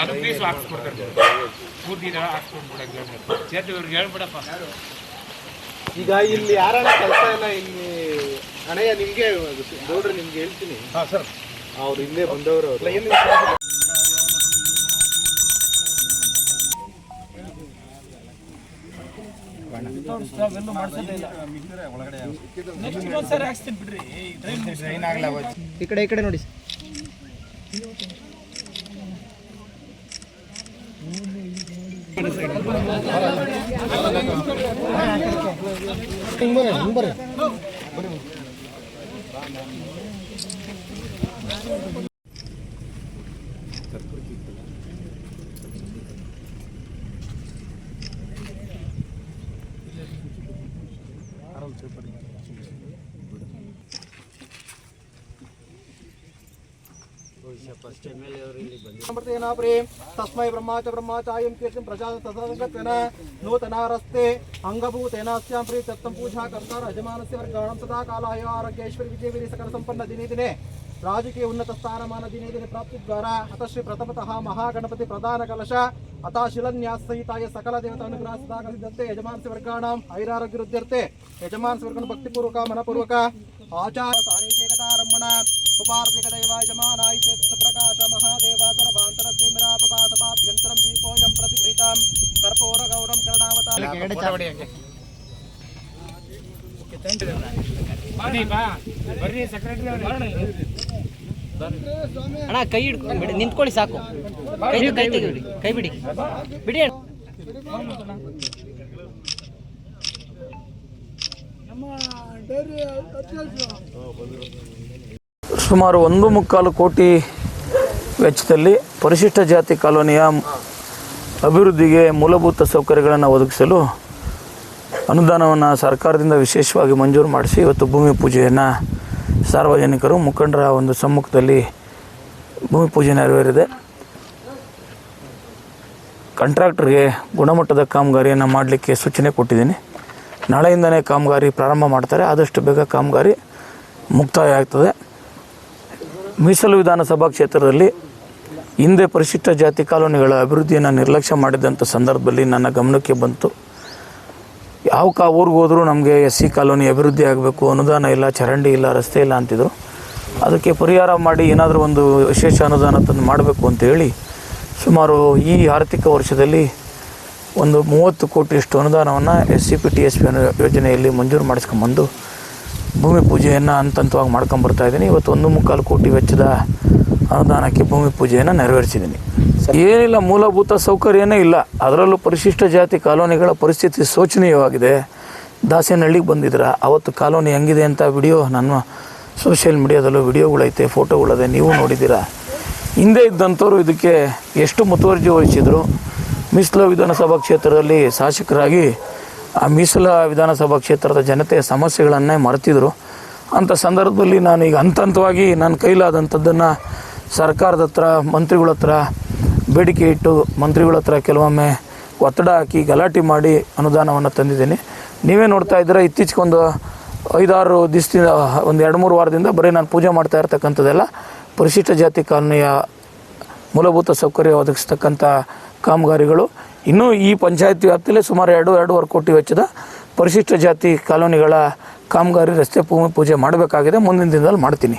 ಅದು ಹಾಕ್ಸ್ಕೊಡ್ತಾರೆ ಹಾಕ್ಸ್ಕೊಂಡ್ಬಿಡಕ್ಕೆ ಸೇತು ಇವ್ರಿಗೆ ಹೇಳ್ಬಿಡಪ್ಪ. ಈಗ ಇಲ್ಲಿ ಯಾರಣ್ಣ ಕೆಲಸ ಇಲ್ಲ ಇಲ್ಲಿ ಅಣ್ಣಯ್ಯ ನಿಮ್ಗೆ ಗೌಡ್ರು ನಿಮ್ಗೆ ಹೇಳ್ತೀನಿ. ಸರ್. ಅವ್ರು ಇಲ್ಲೇ ಬಂದವರು ಅವ್ರು. ಈ ಕಡೆ ಈ ಕಡೆ ನೋಡಿ. ஆரம்பிச்சு படிக்கலாம் ತಸ್ಮೈ ಬ್ರಹ್ಮ ಚ ಬ್ರಹ್ಮ ಚಾಯಂ ಕೀರ್ತಿಂ ಪ್ರಜಾ ತದಂಗತ್ವೇನ ನೂತನಾರಸ್ತೆ ಅಂಗಭೂತೇನಾಸ್ಯಾಂ ಪ್ರೀ ತತ್ತಂ ಪೂಜಾ ಕರ್ತಾರ ಯಜಮಾನಸ್ಯ ವರ್ಗಾಣಂ ಸದಾ ಕಾಲಾಯ ಆರೋಗ್ಯೇಶ್ವರಿ ವಿಜಯವಿರಿ ಸಕಲ ಸಂಪನ್ನ ದಿನೇ ದಿನೇ ರಾಜಕೀಯ ಉನ್ನತ ಸ್ಥಾನಮಾನ ದಿನೇ ದಿನೇ ಪ್ರಾಪ್ತಿ ದ್ವಾರ ಅತ ಶ್ರೀ ಪ್ರಥಮತಃ ಮಹಾಗಣಪತಿ ಪ್ರಧಾನ ಕಲಶ ಅತ ಶಿಲಾನ್ಯಾಸ ಸಹಿತಾಯ ಸಕಲ ದೇವತಾ ಅನುಗ್ರಹ ಸದಾ ಕಲಿದಂತೆ ಯಜಮಾನಸ್ಯ ವರ್ಗಾಣಂ ಐರಾರೋಗ್ಯ ವೃದ್ಧ್ಯರ್ತೆ ಯಜಮಾನಸ್ಯ ವರ್ಗಣ ಭಕ್ತಿಪೂರ್ವಕ ಮನಪೂರ್ವಕ ಆಚಾರ ಸಾನಿತೇಕತಾರಮ್ಮಣ ಉಪಾರ್ತಿಕ ದೈವ ಯಜಮಾನಾಯಿತೆ ಕರ್ಣಾವತಾರ ಬನ್ನಿ ಬಾ. ಬರ್ರಿ ಸೆಕ್ರೆಟರಿ ಅಣ್ಣ ಕೈ ಹಿಡ್ಕೊಂಡು ನಿಂತ್ಕೊಳ್ಳಿ ಸಾಕು. ಕೈ ಕೈ ತೆಗಿಬಿಡಿ. ಕೈ ಬಿಡಿ. ಬಿಡಿ ಅಣ್ಣ. ಸುಮಾರು ಒಂದು ಮುಕ್ಕಾಲು ಕೋಟಿ ವೆಚ್ಚದಲ್ಲಿ ಪರಿಶಿಷ್ಟ ಜಾತಿ ಕಾಲೋನಿಯ ಅಭಿವೃದ್ಧಿಗೆ ಮೂಲಭೂತ ಸೌಕರ್ಯಗಳನ್ನು ಒದಗಿಸಲು ಅನುದಾನವನ್ನು ಸರ್ಕಾರದಿಂದ ವಿಶೇಷವಾಗಿ ಮಂಜೂರು ಮಾಡಿಸಿ ಇವತ್ತು ಭೂಮಿ ಪೂಜೆಯನ್ನು ಸಾರ್ವಜನಿಕರು ಮುಖಂಡರ ಒಂದು ಸಮ್ಮುಖದಲ್ಲಿ ಭೂಮಿ ಪೂಜೆ ನೆರವೇರಿದೆ. ಕಾಂಟ್ರಾಕ್ಟರ್ಗೆ ಗುಣಮಟ್ಟದ ಕಾಮಗಾರಿಯನ್ನು ಮಾಡಲಿಕ್ಕೆ ಸೂಚನೆ ಕೊಟ್ಟಿದ್ದೀನಿ. ನಾಳೆಯಿಂದನೇ ಕಾಮಗಾರಿ ಪ್ರಾರಂಭ ಮಾಡ್ತಾರೆ. ಆದಷ್ಟು ಬೇಗ ಕಾಮಗಾರಿ ಮುಕ್ತಾಯ ಆಗ್ತದೆ. ಮೀಸಲು ವಿಧಾನಸಭಾ ಕ್ಷೇತ್ರದಲ್ಲಿ ಹಿಂದೆ ಪರಿಶಿಷ್ಟ ಜಾತಿ ಕಾಲೋನಿಗಳ ಅಭಿವೃದ್ಧಿಯನ್ನು ನಿರ್ಲಕ್ಷ್ಯ ಮಾಡಿದಂಥ ಸಂದರ್ಭದಲ್ಲಿ ನನ್ನ ಗಮನಕ್ಕೆ ಬಂತು. ಯಾವ ಕಾ, ಊರಿಗೆ ಹೋದರೂ ನಮಗೆ ಎಸ್ ಸಿ ಕಾಲೋನಿ ಅಭಿವೃದ್ಧಿ ಆಗಬೇಕು, ಅನುದಾನ ಇಲ್ಲ, ಚರಂಡಿ ಇಲ್ಲ, ರಸ್ತೆ ಇಲ್ಲ ಅಂತಿದ್ರು. ಅದಕ್ಕೆ ಪರಿಹಾರ ಮಾಡಿ ಏನಾದರೂ ಒಂದು ವಿಶೇಷ ಅನುದಾನ ತಂದು ಮಾಡಬೇಕು ಅಂತೇಳಿ ಸುಮಾರು ಈ ಆರ್ಥಿಕ ವರ್ಷದಲ್ಲಿ ಒಂದು ಮೂವತ್ತು ಕೋಟಿಯಷ್ಟು ಅನುದಾನವನ್ನು S C P, T S P ಅನು ಯೋಜನೆಯಲ್ಲಿ ಮಂಜೂರು ಮಾಡಿಸ್ಕೊಂಬಂದು ಭೂಮಿ ಪೂಜೆಯನ್ನು ಹಂತ ಹಂತವಾಗಿ ಮಾಡ್ಕೊಂಬರ್ತಾ ಇದ್ದೀನಿ. ಇವತ್ತು ಒಂದು ಮುಕ್ಕಾಲು ಕೋಟಿ ವೆಚ್ಚದ ಅನುದಾನಕ್ಕೆ ಭೂಮಿ ಪೂಜೆಯನ್ನು ನೆರವೇರಿಸಿದ್ದೀನಿ. ಏನಿಲ್ಲ, ಮೂಲಭೂತ ಸೌಕರ್ಯನೇ ಇಲ್ಲ. ಅದರಲ್ಲೂ ಪರಿಶಿಷ್ಟ ಜಾತಿ ಕಾಲೋನಿಗಳ ಪರಿಸ್ಥಿತಿ ಶೋಚನೀಯವಾಗಿದೆ. ದಾಸೇನಹಳ್ಳಿಗೆ ಬಂದಿದ್ರ ಅವತ್ತು ಕಾಲೋನಿ ಹೆಂಗಿದೆ ಅಂತ ವಿಡಿಯೋ ನನ್ನ ಸೋಷಿಯಲ್ ಮೀಡಿಯಾದಲ್ಲೂ ವಿಡಿಯೋಗಳೈತೆ, ಫೋಟೋಗಳದೆ ನೀವು ನೋಡಿದ್ದೀರಾ? ಹಿಂದೆ ಇದ್ದಂಥವ್ರು ಇದಕ್ಕೆ ಎಷ್ಟು ಮುತುವರ್ಜಿ ವಹಿಸಿದ್ರು? ಮೀಸಲು ವಿಧಾನಸಭಾ ಕ್ಷೇತ್ರದಲ್ಲಿ ಶಾಸಕರಾಗಿ ಆ ಮೀಸಲ ವಿಧಾನಸಭಾ ಕ್ಷೇತ್ರದ ಜನತೆಯ ಸಮಸ್ಯೆಗಳನ್ನೇ ಮರೆತಿದ್ರು. ಅಂಥ ಸಂದರ್ಭದಲ್ಲಿ ನಾನು ಈಗ ಹಂತ ಹಂತವಾಗಿ ನನ್ನ ಕೈಲಾದಂಥದ್ದನ್ನು ಸರ್ಕಾರದ ಹತ್ರ, ಮಂತ್ರಿಗಳ ಹತ್ರ ಬೇಡಿಕೆ ಇಟ್ಟು ಮಂತ್ರಿಗಳ ಹತ್ರ ಕೆಲವೊಮ್ಮೆ ಒತ್ತಡ ಹಾಕಿ ಗಲಾಟೆ ಮಾಡಿ ಅನುದಾನವನ್ನು ತಂದಿದ್ದೀನಿ. ನೀವೇ ನೋಡ್ತಾ ಇದ್ದೀರ ಇತ್ತೀಚೆಗೆ ಒಂದು ಐದಾರು ದಿವಸದಿಂದ ಒಂದು ಎರಡು ಮೂರು ವಾರದಿಂದ ಬರೀ ನಾನು ಪೂಜೆ ಮಾಡ್ತಾ ಇರ್ತಕ್ಕಂಥದ್ದೆಲ್ಲ ಪರಿಶಿಷ್ಟ ಜಾತಿ ಕಾಲೋನಿಯ ಮೂಲಭೂತ ಸೌಕರ್ಯ ಒದಗಿಸ್ತಕ್ಕಂಥ ಕಾಮಗಾರಿಗಳು. ಇನ್ನೂ ಈ ಪಂಚಾಯತ್ ವ್ಯಾಪ್ತಿಯಲ್ಲಿ ಸುಮಾರು ಎರಡು, ಎರಡೂವರೆ ಕೋಟಿ ವೆಚ್ಚದ ಪರಿಶಿಷ್ಟ ಜಾತಿ ಕಾಲೋನಿಗಳ ಕಾಮಗಾರಿ ರಸ್ತೆ ಭೂಮಿ ಪೂಜೆ ಮಾಡಬೇಕಾಗಿದೆ. ಮುಂದಿನ ದಿನದಲ್ಲಿ ಮಾಡ್ತೀನಿ.